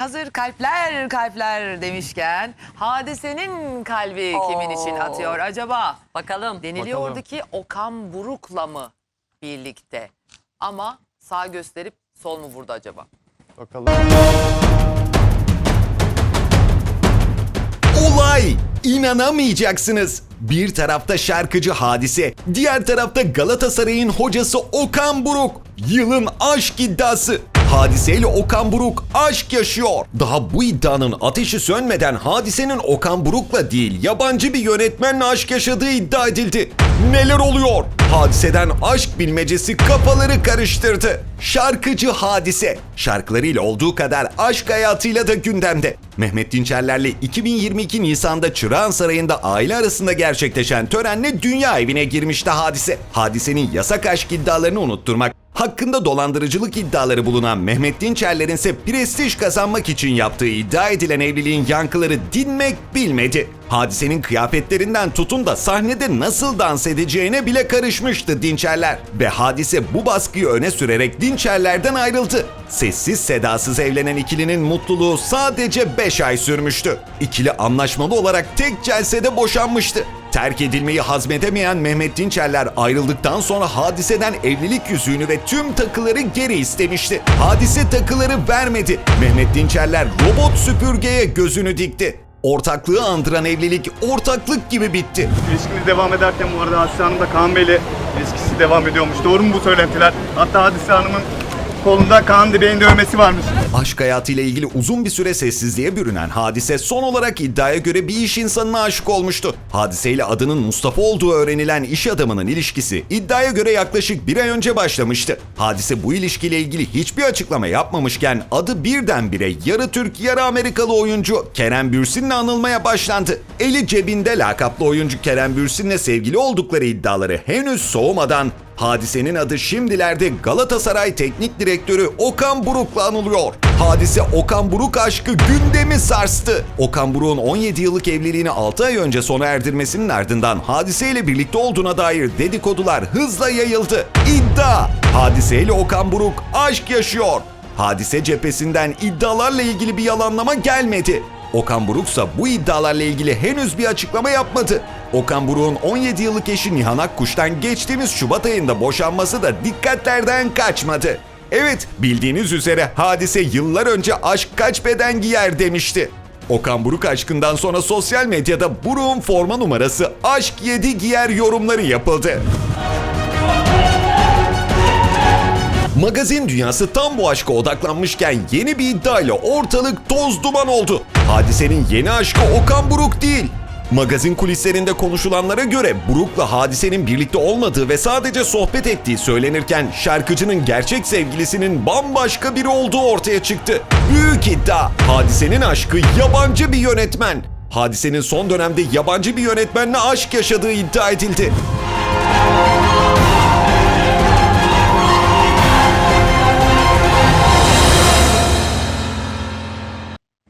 Hazır kalpler kalpler demişken hadisenin kalbi kimin için atıyor acaba? Bakalım. Deniliyordu Bakalım. ki Okan Buruk'la mı birlikte? Ama sağ gösterip sol mu vurdu acaba? Bakalım. Olay! İnanamayacaksınız. Bir tarafta şarkıcı Hadise, diğer tarafta Galatasaray'ın hocası Okan Buruk. Yılın aşk iddiası. Hadise ile Okan Buruk aşk yaşıyor. Daha bu iddianın ateşi sönmeden Hadise'nin Okan Buruk'la değil yabancı bir yönetmenle aşk yaşadığı iddia edildi. Neler oluyor? Hadiseden aşk bilmecesi kafaları karıştırdı. Şarkıcı Hadise, şarkılarıyla olduğu kadar aşk hayatıyla da gündemde. Mehmet Dinçerler'le 2022 Nisan'da Çırağan Sarayı'nda aile arasında gerçekleşen törenle dünya evine girmişti Hadise. Hadise'nin yasak aşk iddialarını unutturmak, hakkında dolandırıcılık iddiaları bulunan Mehmet Dinçerler'in ise prestij kazanmak için yaptığı iddia edilen evliliğin yankıları dinmek bilmedi. Hadisenin kıyafetlerinden tutun da sahnede nasıl dans edeceğine bile karışmıştı Dinçerler. Ve hadise bu baskıyı öne sürerek Dinçerler'den ayrıldı. Sessiz sedasız evlenen ikilinin mutluluğu sadece 5 ay sürmüştü. İkili anlaşmalı olarak tek celsede boşanmıştı. Terk edilmeyi hazmedemeyen Mehmet Dinçerler ayrıldıktan sonra hadiseden evlilik yüzüğünü ve tüm takıları geri istemişti. Hadise takıları vermedi. Mehmet Dinçerler robot süpürgeye gözünü dikti. Ortaklığı andıran evlilik ortaklık gibi bitti. İlişkimiz devam ederken bu arada Hadise Hanım da Kaan Bey'le ilişkisi devam ediyormuş. Doğru mu bu söylentiler? Hatta Hadise Hanım'ın kolunda Kaan Bey'in dövmesi varmış. Aşk hayatıyla ilgili uzun bir süre sessizliğe bürünen Hadise son olarak iddiaya göre bir iş insanına aşık olmuştu. Hadise ile adının Mustafa olduğu öğrenilen iş adamının ilişkisi iddiaya göre yaklaşık bir ay önce başlamıştı. Hadise bu ilişkiyle ilgili hiçbir açıklama yapmamışken adı birdenbire yarı Türk yarı Amerikalı oyuncu Kerem Bürsin'le anılmaya başlandı. Eli cebinde lakaplı oyuncu Kerem Bürsin'le sevgili oldukları iddiaları henüz soğumadan Hadisenin adı şimdilerde Galatasaray Teknik Direktörü Okan Buruk'la anılıyor. Hadise Okan Buruk aşkı gündemi sarstı. Okan Buruk'un 17 yıllık evliliğini 6 ay önce sona erdirmesinin ardından Hadise ile birlikte olduğuna dair dedikodular hızla yayıldı. İddia! Hadise ile Okan Buruk aşk yaşıyor. Hadise cephesinden iddialarla ilgili bir yalanlama gelmedi. Okan Buruk ise bu iddialarla ilgili henüz bir açıklama yapmadı. Okan Buruk'un 17 yıllık eşi Nihan Akkuş'tan geçtiğimiz Şubat ayında boşanması da dikkatlerden kaçmadı. Evet, bildiğiniz üzere hadise yıllar önce aşk kaç beden giyer demişti. Okan Buruk aşkından sonra sosyal medyada Buruk'un forma numarası aşk 7 giyer yorumları yapıldı. Magazin dünyası tam bu aşka odaklanmışken yeni bir iddiayla ortalık toz duman oldu. Hadisenin yeni aşkı Okan Buruk değil. Magazin kulislerinde konuşulanlara göre Buruk'la Hadise'nin birlikte olmadığı ve sadece sohbet ettiği söylenirken şarkıcının gerçek sevgilisinin bambaşka biri olduğu ortaya çıktı. Büyük iddia. Hadise'nin aşkı yabancı bir yönetmen. Hadise'nin son dönemde yabancı bir yönetmenle aşk yaşadığı iddia edildi.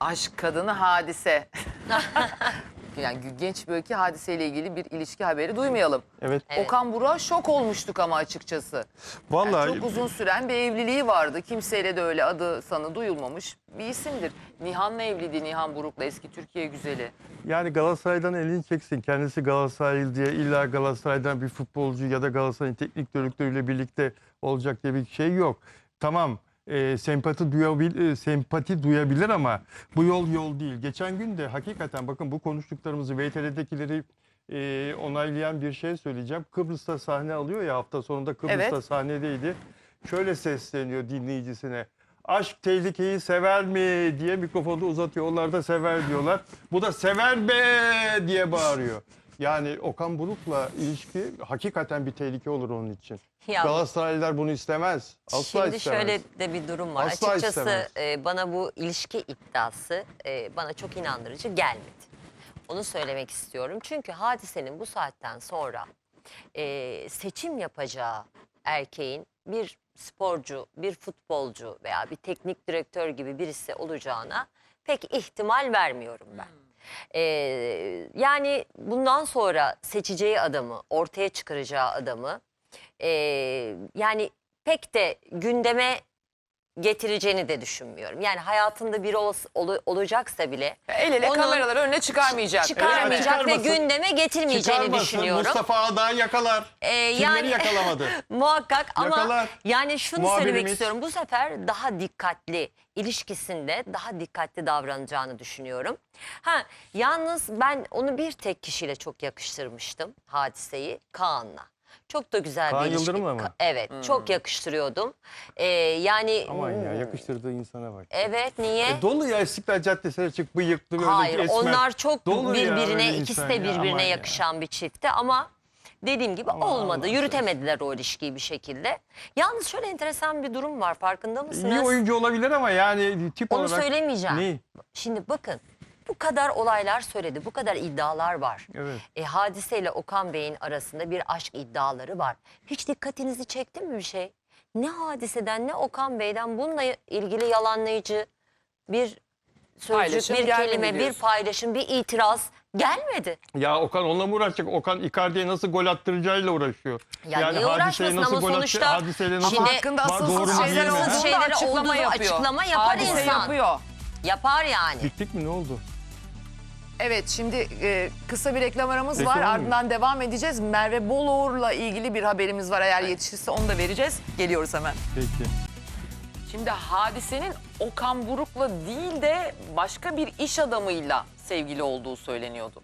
Aşk kadını hadise. yani genç böyle hadiseyle ilgili bir ilişki haberi duymayalım. Evet. Okan Buruk'a şok olmuştuk ama açıkçası. Yani Vallahi çok uzun süren bir evliliği vardı. Kimseyle de öyle adı sanı duyulmamış bir isimdir. Nihan'la evliydi Nihan Buruk'la eski Türkiye güzeli. Yani Galatasaray'dan elini çeksin. Kendisi Galatasaraylı diye illa Galatasaray'dan bir futbolcu ya da Galatasaray'ın teknik direktörüyle birlikte olacak diye bir şey yok. Tamam e, sempati, duyabil, e, sempati duyabilir ama bu yol yol değil. Geçen gün de hakikaten bakın bu konuştuklarımızı VTR'dekileri e, onaylayan bir şey söyleyeceğim. Kıbrıs'ta sahne alıyor ya hafta sonunda Kıbrıs'ta Evet. sahnedeydi. Şöyle sesleniyor dinleyicisine. Aşk tehlikeyi sever mi diye mikrofonu uzatıyor. Onlar da sever diyorlar. Bu da sever be diye bağırıyor. Yani Okan Buruk'la ilişki hakikaten bir tehlike olur onun için. Ya, Galatasaraylılar bunu istemez. Asla Şimdi istemez. şöyle de bir durum var. Asla Açıkçası istemez. e, bana bu ilişki iddiası e, bana çok inandırıcı gelmedi. Onu söylemek istiyorum. Çünkü hadisenin bu saatten sonra e, seçim yapacağı erkeğin bir sporcu, bir futbolcu veya bir teknik direktör gibi birisi olacağına pek ihtimal vermiyorum ben. E, yani bundan sonra seçeceği adamı, ortaya çıkaracağı adamı e, yani pek de gündeme getireceğini de düşünmüyorum. Yani hayatında biri ol- olu- olacaksa bile El ele onun kameraları önüne çıkarmayacak. çıkarmayacak ve çıkarmasın. gündeme getirmeyeceğini Çıkarmasın, düşünüyorum. Mustafa Ağa'dan yakalar. Ee, Kimleri yani- yakalamadı? Muhakkak ama Yakalar. yani şunu söylemek Muhabirimiz. istiyorum. Bu sefer daha dikkatli ilişkisinde daha dikkatli davranacağını düşünüyorum. Ha yalnız ben onu bir tek kişiyle çok yakıştırmıştım hadiseyi Kaan'la. Çok da güzel Kaan bir ilişki. Yıldırım'la mı? Evet, çok yakıştırıyordum. Ee, yani Aman ya yakıştırdığı insana bak. Evet, niye? E, dolu ya İstiklal Caddesi'ne çık bıyıklı böyle Hayır esmer. onlar çok Dolu birbirine ikisi de birbirine ya. yakışan bir çiftti ama dediğim gibi Aman olmadı. Allah Yürütemediler o ilişkiyi bir şekilde. Yalnız şöyle enteresan bir durum var farkında mısınız? İyi oyuncu olabilir ama yani tip Onu olarak. söylemeyeceğim. Ne? Şimdi bakın bu kadar olaylar söyledi, bu kadar iddialar var. Evet. E, Hadise ile Okan Bey'in arasında bir aşk iddiaları var. Hiç dikkatinizi çekti mi bir şey? Ne Hadise'den ne Okan Bey'den bununla ilgili yalanlayıcı bir sözcük, Paylaşım bir gelmedi kelime, bir diyorsun. paylaşım, bir itiraz gelmedi. Ya Okan onunla mı uğraşacak? Okan Icardi'ye nasıl gol attıracağıyla uğraşıyor. Ya niye hadiseye uğraşmasın nasıl ama gol sonuçta- hadiseyle nasıl Şimdi- Hakkında asılsız şeyler olduğunda açıklama olduğu yapıyor. açıklama yapar Hadise insan. yapıyor. Yapar yani. Bittik mi ne oldu? Evet şimdi e, kısa bir reklam aramız Reklam var. mı? Ardından devam edeceğiz. Merve Boluğur'la ilgili bir haberimiz var. Eğer yetişirse onu da vereceğiz. Geliyoruz hemen. Peki. Şimdi hadisenin Okan Buruk'la değil de başka bir iş adamıyla sevgili olduğu söyleniyordu.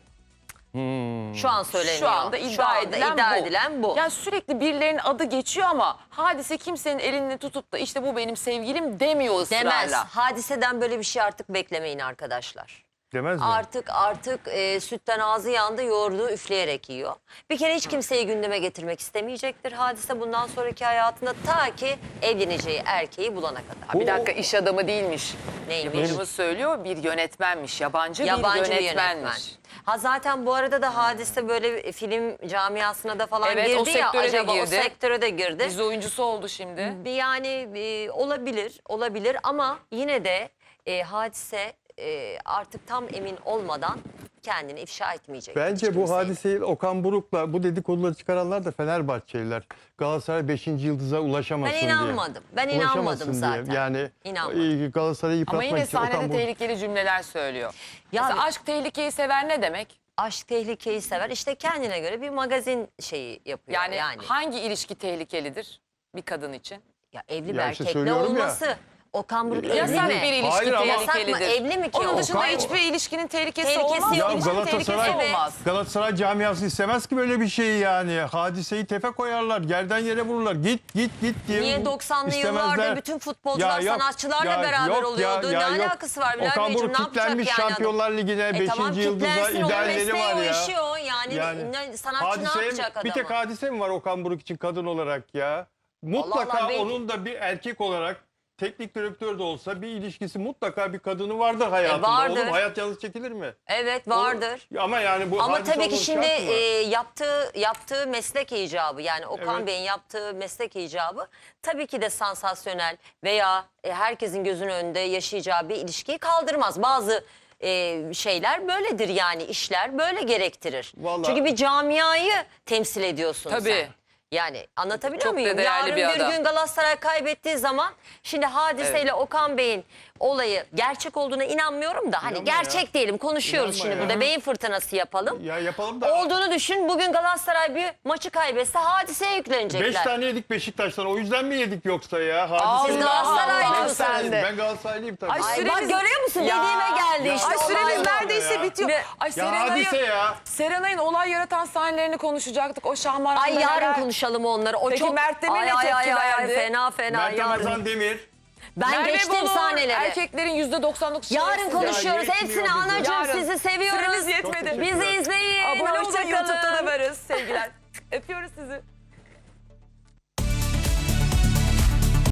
Hmm. Şu an söyleniyor. Şu anda iddia, anda edilen, iddia bu. edilen bu. Yani sürekli birilerinin adı geçiyor ama hadise kimsenin elini tutup da işte bu benim sevgilim demiyor ısrarla. Demez. Hadiseden böyle bir şey artık beklemeyin arkadaşlar. Demez mi? Artık artık e, sütten ağzı yandı yoğurdu üfleyerek yiyor. Bir kere hiç kimseyi gündeme getirmek istemeyecektir. Hadise bundan sonraki hayatında ta ki evleneceği erkeği bulana kadar. Bir dakika iş adamı değilmiş. Neymiş? Yapımcımız söylüyor bir yönetmenmiş. Yabancı, Yabancı bir bir yönetmenmiş. yönetmen. Ha zaten bu arada da hadise böyle film camiasına da falan Evet, o girdi ya sektöre de acaba o girdi. sektöre de girdi. Dizi oyuncusu oldu şimdi. Bir Yani e, olabilir, olabilir ama yine de e, hadise e, artık tam emin olmadan kendini ifşa etmeyecek. Bence bu hadiseyi Okan Buruk'la bu dedikoduları çıkaranlar da Fenerbahçeliler. Galatasaray 5. yıldıza ulaşamasın Ben diye. inanmadım. Ben inanmadım diye. zaten. Yani İnanmadım. e, Galatasaray'ı Ama yıpratmak yine için Okan sahnede Buruk. tehlikeli cümleler söylüyor. Ya- Mesela aşk tehlikeyi sever ne demek? Aşk tehlikeyi sever. İşte kendine göre bir magazin şeyi yapıyor. Yani, Yani, hangi ilişki tehlikelidir bir kadın için? ya evli bir Ya işte erkekle söylüyorum ya. Okan Buruk evli Yasak mi? bir ilişki Hayır ama- tehlikelidir. Mı? Evli mi ki Onun o? dışında Okan- hiçbir ilişkinin tehlikesi, Tehlikesi olmaz. yok. Ya İlişkinin Galatasaray, tehlikesi olmaz. Galatasaray camiası istemez ki böyle bir şeyi yani. Hadiseyi tefe koyarlar, yerden yere vururlar. Git git git diye. Niye 90'lı istemezler. yıllarda bütün futbolcular Ya yok, sanatçılarla ya beraber yok ya, oluyordu? ya ne yok. alakası var Bilal Okan Beyciğim? Buruk Ne yapacak kitlenmiş yani adam? Şampiyonlar Ligi'ne 5. E tamam yıldıza kitlensin onun idealleri mesleği var o ya. işi o. Yani, ne- sanatçı ne hadise- yapacak adamı? Bir tek hadise mi var Okan Buruk için kadın olarak ya? Mutlaka Allah, belki- onun da bir erkek olarak teknik direktör de olsa bir ilişkisi mutlaka bir kadını vardır hayatında. E, vardır. Oğlum hayat yalnız çekilir mi? Evet vardır. O- Ama yani bu Ama tabii ki şimdi e, yaptığı yaptığı meslek icabı yani Okan Evet. Bey'in yaptığı meslek icabı tabii ki de sansasyonel veya e, herkesin gözünün önünde yaşayacağı bir ilişkiyi kaldırmaz. Bazı e, şeyler böyledir yani işler böyle gerektirir. Vallahi- Çünkü bir camiayı temsil ediyorsun Tabii. sen. Yani anlatabiliyor Çok da muyum? değerli Yarın bir bir, adam. gün Galatasaray kaybettiği zaman şimdi hadiseyle Okan Bey'in olayı gerçek olduğuna inanmıyorum da hani İnanma ya. gerçek diyelim konuşuyoruz İnanma şimdi ya. burada beyin fırtınası yapalım. Ya yapalım da. Olduğunu düşün. Bugün Galatasaray bir maçı kaybetse hadiseye yüklenecekler. 5 tane yedik Beşiktaş'tan. O yüzden mi yedik yoksa ya? Hadise Siz Galatasaraylı mısınız? sen de. Ben Galatasaraylıyım tabii. Ay, Ay Süremiz- bak görüyor musun? Ya. Dediğime geldi işte. Ay süremiz neredeyse ya. bitiyor. Ne? Ay ya hadise Serenay'ın ya. Serenay'ın olay yaratan sahnelerini konuşacaktık. O şahmaran Ay yarın konuşalım onları. O Peki çok Mert Demir ay, ne ay, tepki ay, ay, verdi? Fena fena Mert yarın. Ramazan Demir. Ben Merve geçtim Bolur, sahneleri. Erkeklerin yüzde 99 Yarın konuşuyoruz. Hepsini anacığım Yarın. sizi seviyoruz. Süremiz yetmedi. Bizi izleyin. Abone olun Hoşça YouTube'da da varız sevgiler. Öpüyoruz sizi.